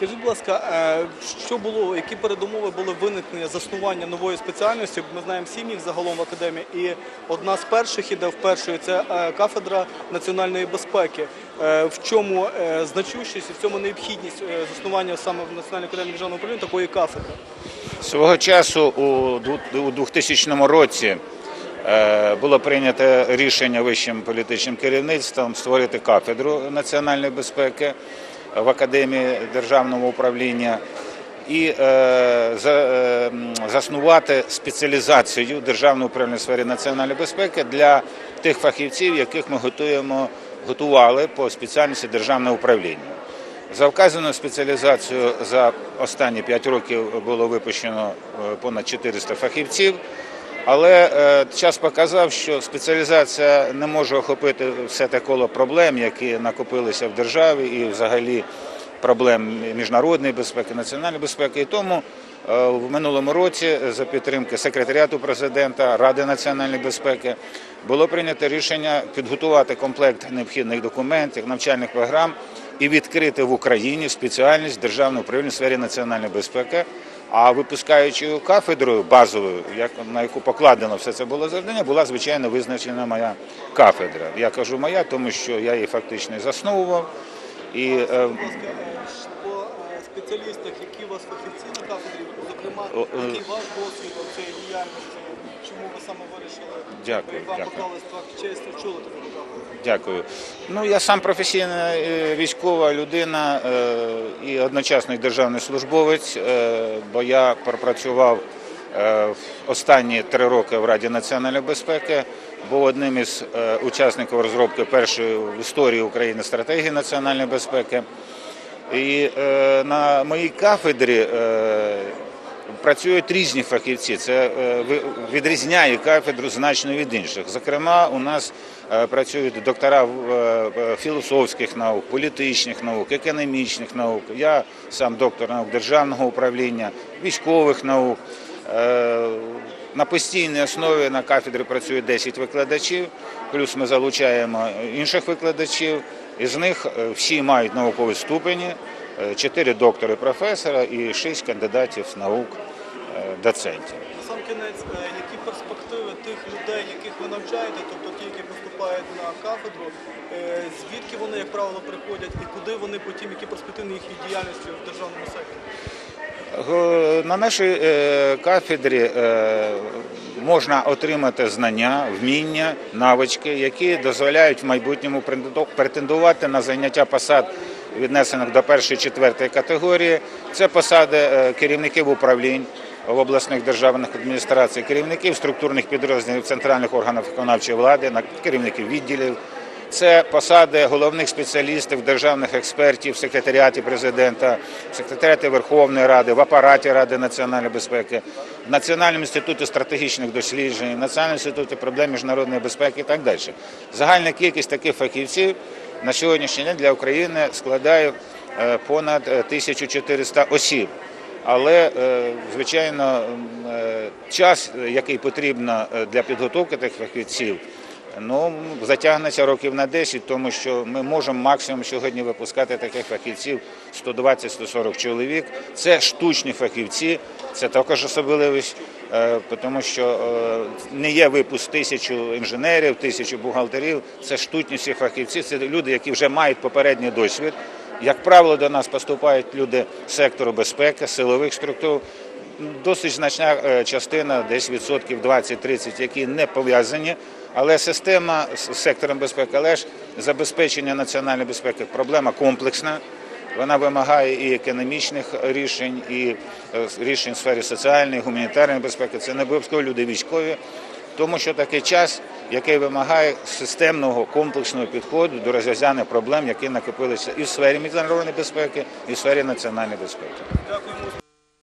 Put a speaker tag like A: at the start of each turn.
A: Скажіть, будь ласка, е, що було, які передумови були виникнення заснування нової спеціальності? Ми знаємо сім їх загалом в академії, і одна з перших іде вперше це е, кафедра національної безпеки. Е, В чому значущість і в цьому необхідність заснування саме в Національній академії державного управління такої кафедри?
B: Свого часу у 2000 році було прийнято рішення вищим політичним керівництвом створити кафедру національної безпеки в Академії державного управління і е, е, заснувати спеціалізацію державного управління сфері національної безпеки для тих фахівців, яких ми готуємо, готували по спеціальності державного управління. За вказаною спеціалізацією за останні 5 років було випущено е, понад 400 фахівців. Але е, час показав, що спеціалізація не може охопити все те коло проблем, які накопилися в державі, і взагалі проблем міжнародної безпеки, національної безпеки. І тому е, в минулому році за підтримки секретаріату президента Ради національної безпеки було прийнято рішення підготувати комплект необхідних документів, навчальних програм і відкрити в Україні спеціальність державного управління в сфері національної безпеки. А випускаючою кафедрою базовою, на яку покладено все це було завдання, була звичайно визначена моя кафедра. Я кажу моя, тому що я її фактично засновував. І
A: ласка, е, по е, спеціалістах, які у вас фахівці на кафедрі, зокрема,
B: е.
A: який ваш досвід у цієї діяльності, чому ви саме вирішили,
B: Дякую,
A: вам
B: дякую.
A: поклали так очолити таку?
B: Дякую. Ну я сам професійна е, військова людина е, і одночасно й державний службовець, е, бо я пропрацював останні три роки в Раді національної безпеки. Був одним із учасників розробки першої в історії України стратегії національної безпеки. І е, на моїй кафедрі е, працюють різні фахівці. Це е, відрізняє кафедру значно від інших. Зокрема, у нас е, працюють доктора е, філософських наук, політичних наук, економічних наук. Я сам доктор наук державного управління, військових наук. На постійній основі на кафедрі працює 10 викладачів, плюс ми залучаємо інших викладачів. Із них всі мають наукові ступені, 4 доктори професора і 6 кандидатів наук е, доцентів.
A: На сам кінець, е, які перспективи тих людей, яких ви навчаєте, тобто ті, які поступають на кафедру, е, звідки вони, як правило, приходять і куди вони потім, які перспективи їхньої діяльності в державному секторі?
B: На нашій кафедрі можна отримати знання, вміння, навички, які дозволяють в майбутньому претенду- претендувати на заняття посад, віднесених до першої четвертої категорії. Це посади е, керівників управлінь в обласних державних адміністрацій, керівників структурних підрозділів центральних органів виконавчої влади, керівників відділів. Це посади головних спеціалістів, державних експертів в секретаріаті президента, в секретаріаті Верховної Ради, в апараті Ради національної безпеки, в Національному інституті стратегічних досліджень, в Національному інституті проблем міжнародної безпеки і так далі. Загальна кількість таких фахівців на сьогоднішній день для України складає е, понад е, 1400 осіб. Але, е, звичайно, е, час, е, який потрібно е, для підготовки тих фахівців, ну, затягнеться років на 10, тому що ми можемо максимум сьогодні випускати таких фахівців 120-140 чоловік. Це штучні фахівці, це також особливість, е, тому що е, не є випуск тисячу інженерів, тисячу бухгалтерів. Це штучні всі фахівці, це люди, які вже мають попередній досвід. Як правило, до нас поступають люди сектору безпеки, силових структур. Досить значна е, частина, десь відсотків 20-30, які не пов'язані. Але система з сектором безпеки, але ж забезпечення національної безпеки проблема комплексна. Вона вимагає і економічних рішень, і е, рішень в сфері соціальної, гуманітарної безпеки. Це не обов'язково люди військові, тому що такий час, який вимагає системного комплексного підходу до розв'язання проблем, які накопилися і в сфері міжнародної безпеки, і в сфері національної безпеки.